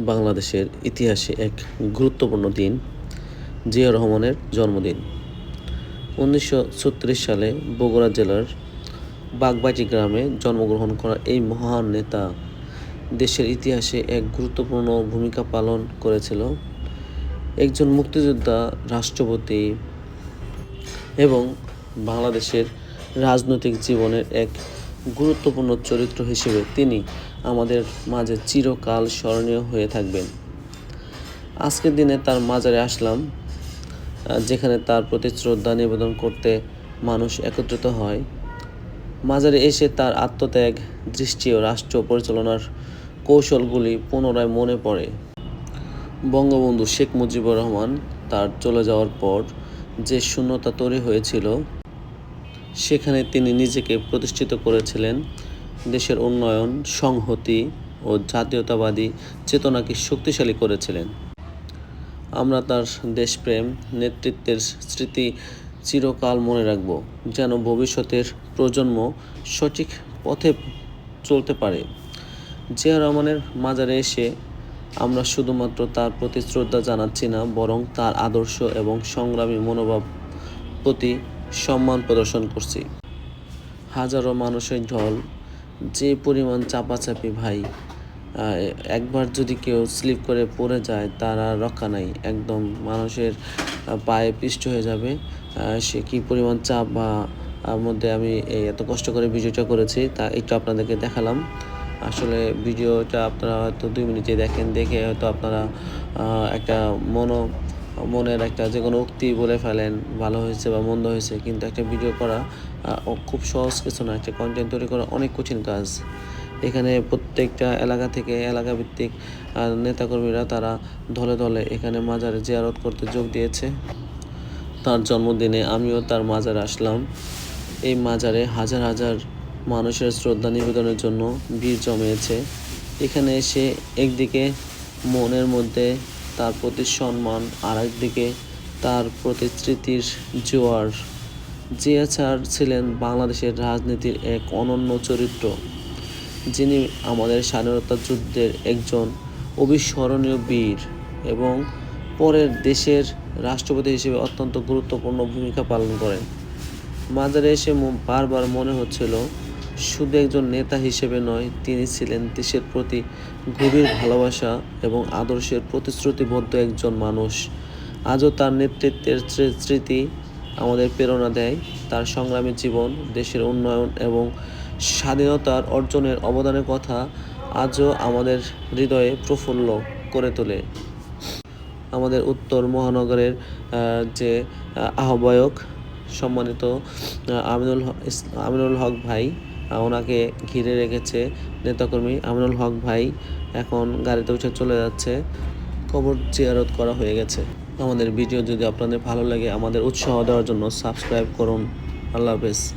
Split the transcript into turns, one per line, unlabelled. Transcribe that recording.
বাংলাদেশের ইতিহাসে এক গুরুত্বপূর্ণ দিন জিয়া রহমানের জন্মদিন। উনিশশো ছত্রিশ সালে বগুড়া জেলার বাগবাটি গ্রামে জন্মগ্রহণ করা এই মহান নেতা দেশের ইতিহাসে এক গুরুত্বপূর্ণ ভূমিকা পালন করেছিল। একজন মুক্তিযোদ্ধা, রাষ্ট্রপতি এবং বাংলাদেশের রাজনৈতিক জীবনের এক গুরুত্বপূর্ণ চরিত্র হিসেবে তিনি আমাদের মাঝে চিরকাল স্মরণীয় হয়ে থাকবেন। আজকের দিনে তার মাজারে আসলাম যেখানে তার প্রতি শ্রদ্ধা নিবেদন করতে মানুষ একত্রিত হয়। মাজারে এসে তার আত্মত্যাগ, দৃষ্টি ও রাষ্ট্র পরিচালনার কৌশলগুলি পুনরায় মনে পড়ে। বঙ্গবন্ধু শেখ মুজিবুর রহমান তার চলে যাওয়ার পর যে শূন্যতা তৈরি হয়েছিল সেখানে তিনি নিজেকে প্রতিষ্ঠিত করেছিলেন। দেশের উন্নয়ন, সংহতি ও জাতীয়তাবাদী চেতনাকে শক্তিশালী করেছিলেন। আমরা তার দেশপ্রেম, নেতৃত্বের স্মৃতি চিরকাল মনে রাখব, যেন ভবিষ্যতের প্রজন্ম সঠিক পথে চলতে পারে। জিয়া রহমানের মাজারে এসে আমরা শুধুমাত্র তার প্রতি শ্রদ্ধা জানাচ্ছি না, বরং তার আদর্শ এবং সংগ্রামী মনোভাব প্রতি সম্মান প্রদর্শন করছি। হাজারো মানুষের ঢল, যে পরিমাণ চাপাচাপি ভাই একবার যদি কেউ স্লিপ করে পড়ে যায়, তার আর রক্ষা নাই। একদম মানুষের পায়ে পিষ্ট হয়ে যাবে। সে কী পরিমাণ চাপ বা মধ্যে আমি এত কষ্ট করে ভিডিওটা করেছি, তা একটু আপনাদেরকে দেখালাম। আসলে ভিডিওটা আপনারা হয়তো দুই মিনিটে দেখেন, দেখে হয়তো আপনারা একটা মনো মনের একটা যে কোনো উক্তি বলে ফেলেন, ভালো হয়েছে বা মন্দ হয়েছে, কিন্তু একটা ভিডিও করা খুব সহজ কিছু না, একটা কন্টেন্ট তৈরি করা অনেক কঠিন কাজ। এখানে প্রত্যেকটা এলাকা থেকে এলাকা ভিত্তিক নেতাকর্মীরা তারা দলে দলে এখানে মাজারে জিয়ারত করতে যোগ দিয়েছে। তার জন্মদিনে আমিও তার মাজারে আসলাম। এই মাজারে হাজার হাজার মানুষের শ্রদ্ধা নিবেদনের জন্য ভিড় জমিয়েছে। এখানে এসে একদিকে মনের মধ্যে তার প্রতি সম্মান, আর একদিকে তার প্রতিশ্রুতির জোয়ার। জিয়া স্যার ছিলেন বাংলাদেশের রাজনীতির এক অনন্য চরিত্র, যিনি আমাদের স্বাধীনতা যুদ্ধের একজন অবিস্মরণীয় বীর এবং পরের দেশের রাষ্ট্রপতি হিসেবে অত্যন্ত গুরুত্বপূর্ণ ভূমিকা পালন করেন। মাজারে এসে বারবার মনে হচ্ছিল শুধু একজন নেতা হিসেবে নয়, তিনি ছিলেন দেশের প্রতি গভীর ভালোবাসা এবং আদর্শের প্রতিশ্রুতিবদ্ধ একজন মানুষ। আজও তার নেতৃত্বের স্মৃতি আমাদের প্রেরণা দেয়। তার সংগ্রামী জীবন, দেশের উন্নয়ন এবং স্বাধীনতার অর্জনের অবদানের কথা আজও আমাদের হৃদয়ে প্রফুল্ল করে তোলে। আমাদের উত্তর মহানগরের যে আহ্বায়ক সম্মানিত আমিনুল আমিনুল হক ভাই ওনাকে ঘিরে রেখেছে নেতাকর্মী আমিনুল হক ভাই এখন গাড়িতে উঠে চলে যাচ্ছে। কবর জিয়ারত করা হয়ে গেছে। আমাদের ভিডিও যদি আপনাদের ভালো লাগে, আমাদের উৎসাহ দেওয়ার জন্য সাবস্ক্রাইব করুন। আল্লাহ হাফেজ।